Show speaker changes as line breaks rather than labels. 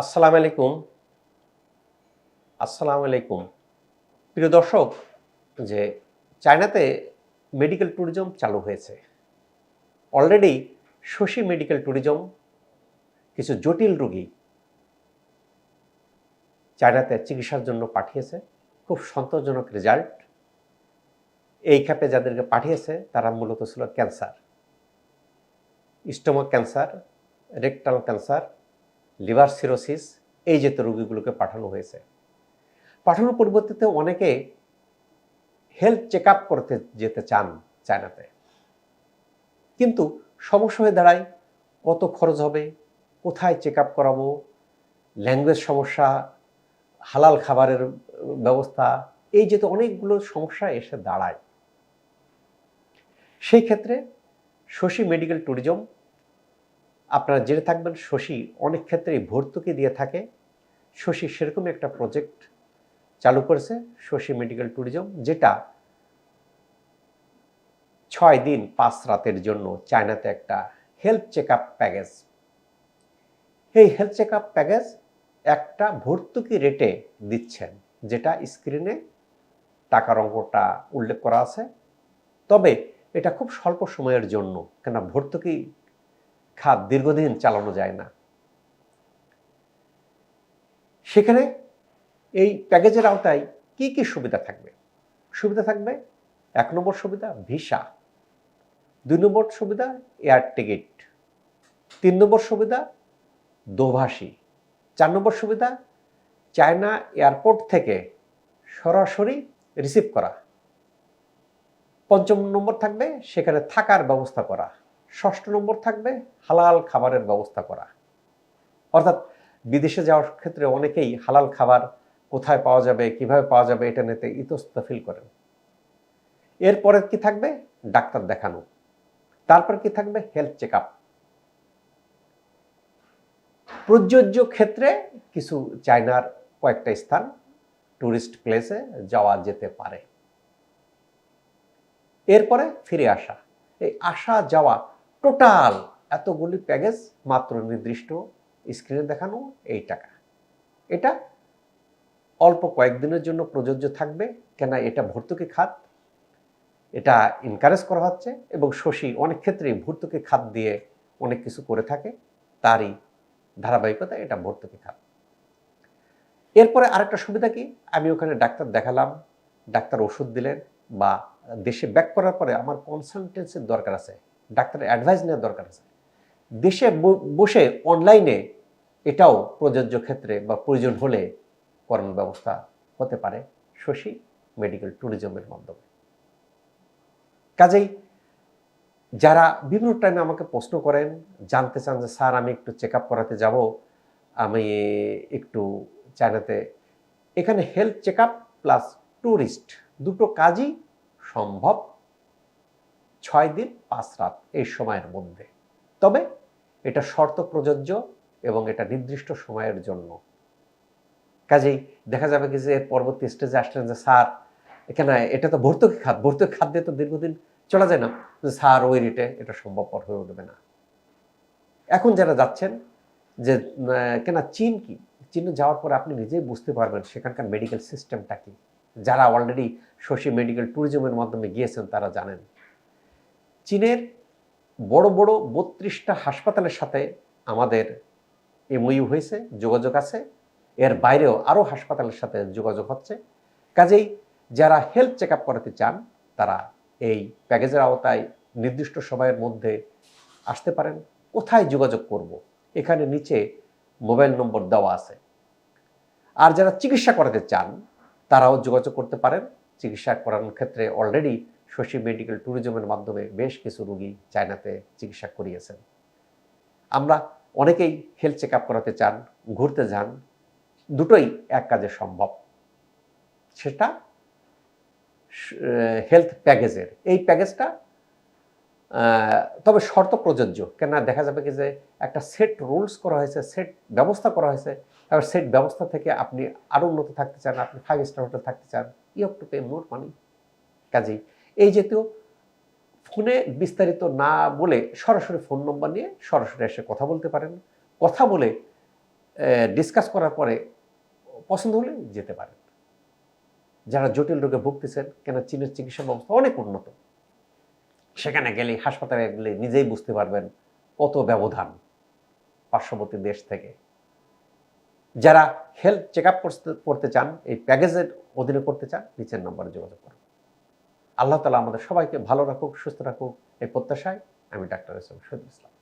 আসসালামু আলাইকুম। আসসালামু আলাইকুম। প্রিয় দর্শক, যে চায়নাতে মেডিকেল ট্যুরিজম চালু হয়েছে। অলরেডি শশী মেডিকেল ট্যুরিজম, কিছু জটিল রোগী চায়নাতে চিকিৎসার জন্য পাঠিয়েছে। খুব সন্তোষজনক রেজাল্ট এই খ্যাপে যাদেরকে পাঠিয়েছে, তারা মূলত ছিল cancer. Stomach cancer, rectal cancer liver cirrhosis, এই জাতীয় রোগীগুলোকে পাঠানো হয়েছে। পাঠানোর পরিবর্তিতে অনেকে হেলথ চেক করতে যেতে চান চায়নাতে। কিন্তু সমস্যা হয়ে দাঁড়ায়, কত খরচ হবে, কোথায় চেক আপ করাবো ল্যাঙ্গুয়েজ সমস্যা, হালাল খাবারের ব্যবস্থা, এই যেতে অনেকগুলো সমস্যা এসে দাঁড়ায়। সেই ক্ষেত্রে শশী মেডিকেল ট্যুরিজম আপনারা জেনে থাকবেন শশী অনেক ক্ষেত্রেই ভর্তুকি দিয়ে থাকে। শশী সেরকমই একটা প্রজেক্ট চালু করেছে, শশী মেডিকেল ট্যুরিজম যেটা ছয় দিন পাঁচ রাতের জন্য চায়নাতে একটা হেলথ চেক আপ প্যাকেজ এই হেলথ চেক আপ প্যাকেজ একটা ভর্তুকি রেটে দিচ্ছেন, যেটা স্ক্রিনে টাকার অঙ্কটা উল্লেখ করা আছে। তবে এটা খুব স্বল্প সময়ের জন্য কেন ভর্তুকি খাত দীর্ঘদিন চালানো যায় না। সেখানে এই প্যাকেজের আওতায় কি কি সুবিধা থাকবে? সুবিধা থাকবে এক নম্বর সুবিধা ভিসা, দুই নম্বর সুবিধা এয়ার টিকিট, তিন নম্বর সুবিধা দোভাষী, চার নম্বর সুবিধা চায়না এয়ারপোর্ট থেকে সরাসরি রিসিভ করা। পঞ্চম নম্বর থাকবে সেখানে থাকার ব্যবস্থা করা। ষষ্ঠ নম্বর থাকবে হালাল খাবারের ব্যবস্থা করা। অর্থাৎ বিদেশে যাওয়ার ক্ষেত্রে অনেকেই হালাল খাবার কোথায় পাওয়া যাবে, কীভাবে পাওয়া যাবে এটা নিতে ইতস্তত ফিল করেন। এরপরে কি থাকবে? ডাক্তার দেখানো। তারপর কি থাকবে? হেলথ চেক আপ প্রযোজ্য ক্ষেত্রে কিছু চায়নার কয়েকটা স্থান টুরিস্ট প্লেসে যাওয়া যেতে পারে। এরপরে ফিরে আসা। এই আসা যাওয়া টোটাল এতগুলি প্যাকেজ মাত্র নির্দিষ্ট স্ক্রিনে দেখানো এই টাকা। এটা অল্প কয়েকদিনের জন্য প্রযোজ্য থাকবে। কেন এটা ভর্তুকি খাত, এটা এনকারেজ করা হচ্ছে এবং শশী অনেক ক্ষেত্রেই ভর্তুকি খাত দিয়ে অনেক কিছু করে থাকে, তারই ধারাবাহিকতা এটা ভর্তুকি খাত। এরপরে আরেকটা সুবিধা কি? আমি ওখানে ডাক্তার দেখালাম, ডাক্তার ওষুধ দিলেন বা দেশে ব্যাক করার পরে আমার কনসালটেন্সির দরকার আছে। ডাক্তারের অ্যাডভাইস নেওয়ার দরকার আছে। দেশে বসে অনলাইনে এটাও প্রযোজ্য ক্ষেত্রে বা প্রয়োজন হলে করানোর ব্যবস্থা হতে পারে শশী মেডিকেল ট্যুরিজমের মাধ্যমে। কাজেই যারা বিভিন্ন টাইমে আমাকে প্রশ্ন করেন, জানতে চান যে, স্যার, আমি একটু চেক আপ করাতে যাব, আমি একটু চায়নাতে। এখানে health check up plus tourist দুটো কাজই সম্ভব। ছয় দিন, পাঁচ রাত এই সময়ের মধ্যে। তবে এটা শর্ত প্রযোজ্য এবং এটা নির্দিষ্ট সময়ের জন্য। কাজেই দেখা যাবে কি যে এর পরবর্তী স্টেজে আসলেন যে, স্যার, এখানে এটা তো ভর্তুকি খাত ভর্তুকি খাত দিয়ে তো দীর্ঘদিন চলা যায় না। যে, স্যার, ওই রেটে এটা সম্ভবপর হয়ে উঠবে না। এখন যারা যাচ্ছেন, যে কেনা চীন কি? চীনে যাওয়ার পরে আপনি নিজেই বুঝতে পারবেন সেখানকার মেডিকেল সিস্টেমটা কি। যারা অলরেডি শশী মেডিকেল ট্যুরিজমের মাধ্যমে গিয়েছেন, তারা জানেন। চীনের বড় বড় বত্রিশটা হাসপাতালের সাথে আমাদের এমইউ হয়েছে, যোগাযোগ আছে। এর বাইরেও আরও হাসপাতালের সাথে যোগাযোগ হচ্ছে। কাজেই যারা হেলথ চেক করাতে চান, তারা এই প্যাকেজের আওতায় নির্দিষ্ট সময়ের মধ্যে আসতে পারেন। কোথায় যোগাযোগ করব। এখানে নিচে মোবাইল নম্বর দেওয়া আছে। আর যারা চিকিৎসা করাতে চান, তারাও যোগাযোগ করতে পারেন। চিকিৎসা করানোর ক্ষেত্রে অলরেডি শশী মেডিকেল ট্যুরিজমের মাধ্যমে বেশ কিছু রুগী চায়নাতে চিকিৎসা করিয়েছেন। আমরা অনেকেই হেলথ চেক আপ করাতে চান, ঘুরতে যান, দুটোই এক কাজে সম্ভব। সেটা হেলথ প্যাকেজের এই প্যাকেজটা তবে শর্ত প্রযোজ্য। কেননা দেখা যাবে কি যে একটা সেট রুলস করা হয়েছে সেট ব্যবস্থা করা হয়েছে এবার সেট ব্যবস্থা থেকে আপনি আরও উন্নত থাকতে চান, আপনি ফাইভ স্টার হোটেল থাকতে চান you have to pay more money কাজেই এই জাতীয় ফোনে বিস্তারিত না বলে সরাসরি ফোন নম্বর নিয়ে সরাসরি এসে কথা বলতে পারেন, কথা বলে ডিসকাস করার পরে পছন্দ হলে যেতে পারেন। যারা জটিল রোগে ভুগতেছেন, কেন চীনের চিকিৎসা ব্যবস্থা অনেক উন্নত, সেখানে গেলে হাসপাতালে গেলে নিজেই বুঝতে পারবেন কত ব্যবধান পার্শ্ববর্তী দেশ থেকে। যারা হেলথ চেক আপ করতে চান, এই প্যাকেজের অধীনে করতে চান, নিচের নম্বরে যোগাযোগ করুন। আল্লাহ তালা আমাদের সবাইকে ভালো রাখুক, সুস্থ রাখুক। এই প্রত্যাশায় আমি ডাক্তার এস এম ইসলাম।